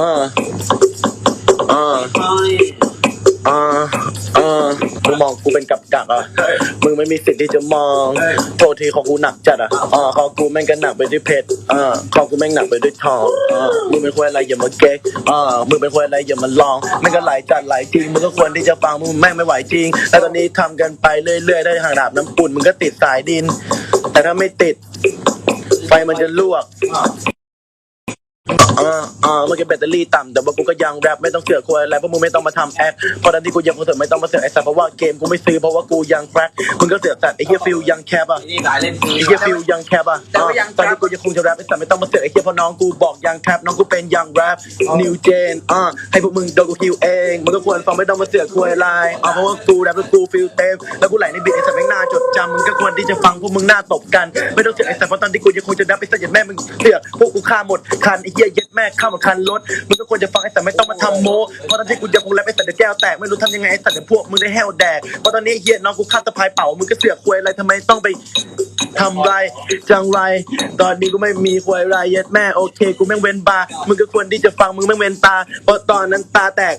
อ่าอ่าอ่าอ่ามึงมองกูเป็นกับดักอะ มึงไม่มีสิทธิ์ที่จะมอง โทษทีของกูหนักจัดอะอ่าของกูแม่งก็หนักไปด้วยเพชรอ่าของกูแม่งหนักไปด้วยทองอ่ามึงเป็นคนอะไรอย่ามาเก๊กอ่ามึงเป็นคนอะไรอย่ามาลองแม่งก็ไหลายจัดไหลายจริง มึงก็ควรที่จะฟังมึงแม่งไม่ไหวจริง แล้วตอนนี้ทำกันไปเรื่อยๆได้ห่างดาบน้ำปุ่นมึงก็ติดสายดิน แต่ถ้าไม่ติด ไฟมันจะลวก อ่าอ่าเมื่อกี้แบตเตอรี่ต่ำแต่ว่ากูก็ยังแรปไม่ต้องเสือกคุยอะไรเพราะมึงไม่ต้องมาทำแอคเพราะตอนที่กูยังคอนเสิร์ตไม่ต้องมาเสือกไอ้สัตว์เพราะว่าเกมกูไม่ซื้อเพราะว่ากูยังแฟกมึงก็เสือกสัตว์ไอ้เหี้ยฟิลยังแคบอะนี่สายเล่นไอ้เหี้ยฟิลยังแคบอะแต่ว่ายังตอนนี้กูยังคงจะแรปไอ้สัตว์ไม่ต้องมาเสือกไอ้เหี้ยเพราะน้องกูบอกยังแคบน้องกูเป็นยังแรปนิวเจนอ่าให้พวกมึงโดนกูคิวเองมึงก็ควรฟังไม่ต้องมาเสือกคุยอะไรอ่าเพราะว่ากูแรปแล้วกูฟิลเต็มแล้วกูไหลในบีทไอ้สัตว์แม่งน่าจดจำมึงก็ควรที่จะฟังพวกมึงหน้าตบกัน ไม่ต้องเสือกไอ้สัตว์เพราะตอนที่กูยังคงจะแรปไอ้สัตว์ยันแม่มึงเสือกพวกกูฆ่าหมดคันไอ้เหี้ยเย็ดแม่ข้ามคันรถมึงก็ควรจะฟังไอ้สัตว์ไม่ต้องมาทำโมเพราะตอนที่กูยังคงแรปไอ้สัตว์เดี๋ยวแก้วแตกไม่รู้ทำยังไงไอ้สัตว์เดี๋ยวพวกมึงได้แห้วแดกเพราะตอนนี้เหี้ยน้องกูฆ่าตะพายเป่ามึงก็เสือกควยอะไรทำไมต้องไปทำไรจังไร ตอนนี้กูไม่มีควยไรเย็ดแม่โอเค กูแม่งเว้นบาร์มึงก็ควรที่จะฟังมึงแม่งเว้นตาเพราะตอนนั้นตาแตก